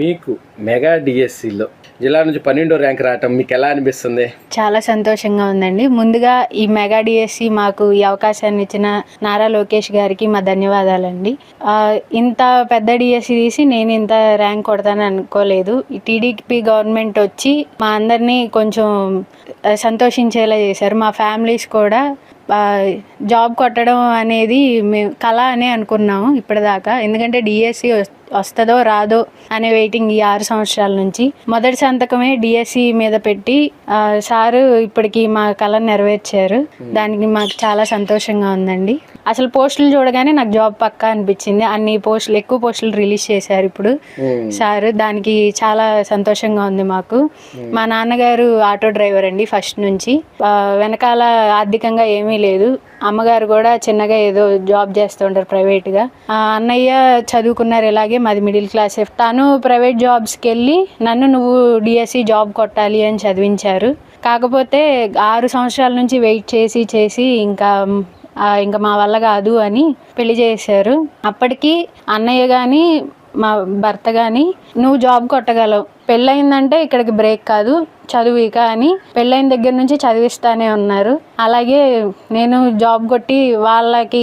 మీకు మెగా డిఎస్సిలో జిల్లా నుంచి పన్నెండో ర్యాంక్ రావటం మీకు ఎలా అనిపిస్తుంది? చాలా సంతోషంగా ఉందండి. ముందుగా ఈ మెగా డిఎస్సి మాకు ఈ అవకాశాన్ని ఇచ్చిన నారా లోకేష్ గారికి మా ధన్యవాదాలండి. ఇంత పెద్ద డిఎస్సి తీసి నేను ఇంత ర్యాంక్ కొడతానని అనుకోలేదు. టీడీపీ గవర్నమెంట్ వచ్చి మా అందరినీ కొంచెం సంతోషించేలా చేశారు. మా ఫ్యామిలీస్ కూడా జాబ్ కొట్టడం అనేది మేము కళ అనే అనుకున్నాము ఇప్పటిదాకా. ఎందుకంటే డిఎస్సి వస్తుందో రాదో అనే వెయిటింగ్ ఈ ఆరు సంవత్సరాల నుంచి. మొదటి సంతకమే డిఎస్సి మీద పెట్టి సారు ఇప్పటికి మా కళ నెరవేర్చారు. దానికి మాకు చాలా సంతోషంగా ఉందండి. అసలు పోస్టులు చూడగానే నాకు జాబ్ పక్కా అనిపించింది. అన్ని పోస్టులు ఎక్కువ పోస్టులు రిలీజ్ చేశారు ఇప్పుడు. సార్ దానికి చాలా సంతోషంగా ఉంది మాకు. మా నాన్నగారు ఆటో డ్రైవర్ అండి ఫస్ట్ నుంచి. వెనకాల ఆర్థికంగా ఏమీ లేదు. అమ్మగారు కూడా చిన్నగా ఏదో జాబ్ చేస్తూ ఉంటారు ప్రైవేట్గా అన్నయ్య చదువుకున్నారు ఇలాగే మాది మిడిల్ క్లాస్ తను ప్రైవేట్ జాబ్స్కి వెళ్ళి నన్ను నువ్వు డిఎస్సి జాబ్ కొట్టాలి అని చదివించారు. కాకపోతే ఆరు సంవత్సరాల నుంచి వెయిట్ చేసి చేసి ఇంకా ఇంకా మా వల్ల కాదు అని పెళ్ళి చేశారు. అప్పటికి అన్నయ్య కానీ మా భర్త కానీ నువ్వు జాబ్ కొట్టగలవు. పెళ్ళయిందంటే ఇక్కడికి బ్రేక్ కాదు చదువు ఇక అని పెళ్ళైన దగ్గర నుంచి చదివిస్తానే ఉన్నారు. అలాగే నేను జాబ్ కొట్టి వాళ్ళకి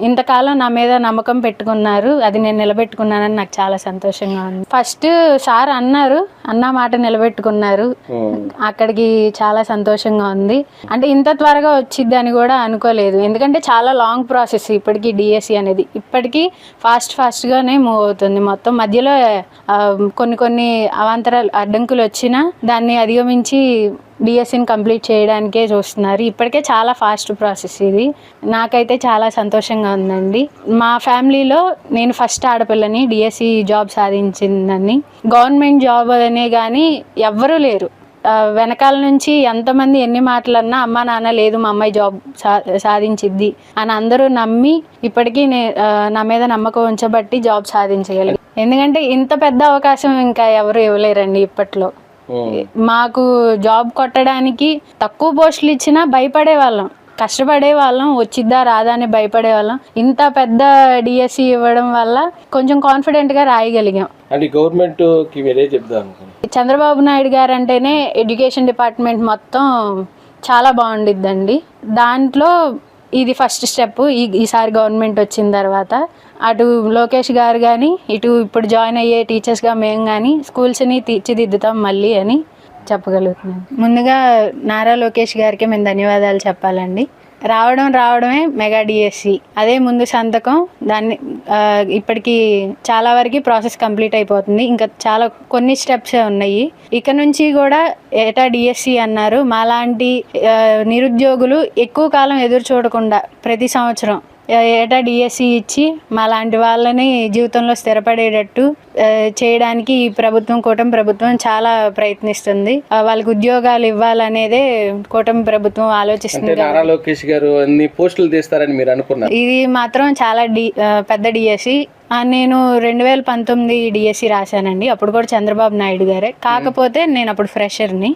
ఇంతకాలం నా మీద నమ్మకం పెట్టుకున్నారు. అది నేను నిలబెట్టుకున్నానని నాకు చాలా సంతోషంగా ఉంది. ఫస్ట్ సార్ అన్నారు అన్న మాట నిలబెట్టుకున్నారు. అక్కడికి చాలా సంతోషంగా ఉంది. అంటే ఇంత త్వరగా వచ్చిద్ది అని కూడా అనుకోలేదు. ఎందుకంటే చాలా లాంగ్ ప్రాసెస్ ఇప్పటికీ డిఎస్సి అనేది. ఇప్పటికీ ఫాస్ట్ ఫాస్ట్గానే మూవ్ అవుతుంది. మొత్తం మధ్యలో ఆ, కొన్ని కొన్ని అవాంతరాలు అడ్డంకులు వచ్చినా దాన్ని అధిగమించి డిఎస్సిని కంప్లీట్ చేయడానికే చూస్తున్నారు. ఇప్పటికే చాలా ఫాస్ట్ ప్రాసెస్ ఇది. నాకైతే చాలా సంతోషంగా ఉందండి. మా ఫ్యామిలీలో నేను ఫస్ట్ ఆడపిల్లని డిఎస్సి జాబ్ సాధించిందని. గవర్నమెంట్ జాబ్ అనే కానీ ఎవ్వరూ లేరు. వెనకాల నుంచి ఎంతమంది ఎన్ని మాటలన్నా అమ్మ నాన్న లేదు మా అమ్మాయి జాబ్ సాధించిద్ది అని అందరూ నమ్మి ఇప్పటికీ నే మీద నమ్మకం ఉంచబట్టి జాబ్ సాధించగలిగి. ఎందుకంటే ఇంత పెద్ద అవకాశం ఇంకా ఎవరు ఇవ్వలేరండి ఇప్పట్లో. మాకు జాబ్ కొట్టడానికి తక్కువ పోస్టులు ఇచ్చినా భయపడే వాళ్ళం కష్టపడే వాళ్ళం వచ్చిద్దా రాదా అని భయపడే వాళ్ళం ఇంత పెద్ద డిఎస్సి ఇవ్వడం వల్ల కొంచెం కాన్ఫిడెంట్గా రాయగలిగాం. అంటే గవర్నమెంట్కి మీరే చెప్దాం చంద్రబాబు నాయుడు గారు అంటేనే ఎడ్యుకేషన్ డిపార్ట్మెంట్ మొత్తం చాలా బాగుండిద్దండి. దాంట్లో ఇది ఫస్ట్ స్టెప్ ఈ ఈసారి గవర్నమెంట్ వచ్చిన తర్వాత. అటు లోకేష్ గారు కానీ ఇటు ఇప్పుడు జాయిన్ అయ్యే టీచర్స్గా మేము కానీ స్కూల్స్ని తీర్చిదిద్దుతాం మళ్ళీ అని చెప్పగలుగుతున్నాను ముందుగా నారా లోకేష్ గారికి మేము ధన్యవాదాలు చెప్పాలండి. రావడం రావడమే మెగా డిఎస్సి అదే ముందు సంతకం దాన్ని ఇప్పటికి చాలా వరకు ప్రాసెస్ కంప్లీట్ అయిపోతుంది. ఇంకా చాలా కొన్ని స్టెప్స్ ఉన్నాయి. ఇక నుంచి కూడా ఏటా డిఎస్సి అన్నారు. మాలాంటి నిరుద్యోగులు ఎక్కువ కాలం ఎదురు చూడకుండా ప్రతి సంవత్సరం ఏటా డిఎస్సి ఇచ్చి మాలాంటి వాళ్ళని జీవితంలో స్థిరపడేటట్టు చేయడానికి ఈ ప్రభుత్వం కూటమి ప్రభుత్వం చాలా ప్రయత్నిస్తుంది. వాళ్ళకి ఉద్యోగాలు ఇవ్వాలనేదే కూటమి ప్రభుత్వం ఆలోచిస్తుంది నారా లోకేష్ గారు అన్ని పోస్టులు తీస్తారని మీరు అనుకున్నారు. ఇది మాత్రం చాలా డి పెద్ద డిఎస్సి నేను రెండు వేల పంతొమ్మిది డిఎస్సి రాశానండి. అప్పుడు కూడా చంద్రబాబు నాయుడు గారే. కాకపోతే నేను అప్పుడు ఫ్రెషర్ని.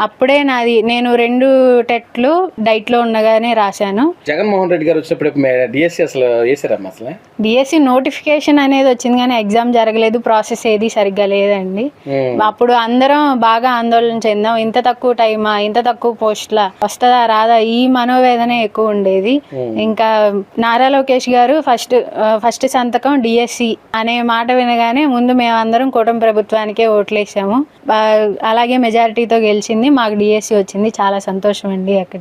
అప్పుడే నాది నేను రెండు టెట్లు డైట్లో ఉండగానే రాశాను. జగన్మోహన్ రెడ్డి గారు వచ్చినప్పుడు డిఎస్సి అసలు వేసారమ్మా అసలు? డిఎస్సి నోటిఫికేషన్ అనేది వచ్చింది కానీ ఎగ్జామ్ జరగలేదు ప్రాసెస్ ఏది సరిగ్గా లేదండి. అప్పుడు అందరం బాగా ఆందోళన చెందాం. ఇంత తక్కువ టైమా ఇంత తక్కువ పోస్ట్లా వస్తుందా రాదా ఈ మనోవేదన ఎక్కువ ఉండేది. ఇంకా నారా లోకేష్ గారు ఫస్ట్ ఫస్ట్ సంతకం డిఎస్సి అనే మాట వినగానే ముందు మేమందరం కూటమి ప్రభుత్వానికే ఓట్లేసాము. అలాగే మెజారిటీతో గెలిచింది. మాకు డిఎస్సి వచ్చింది. చాలా సంతోషం అండి అక్కడికి.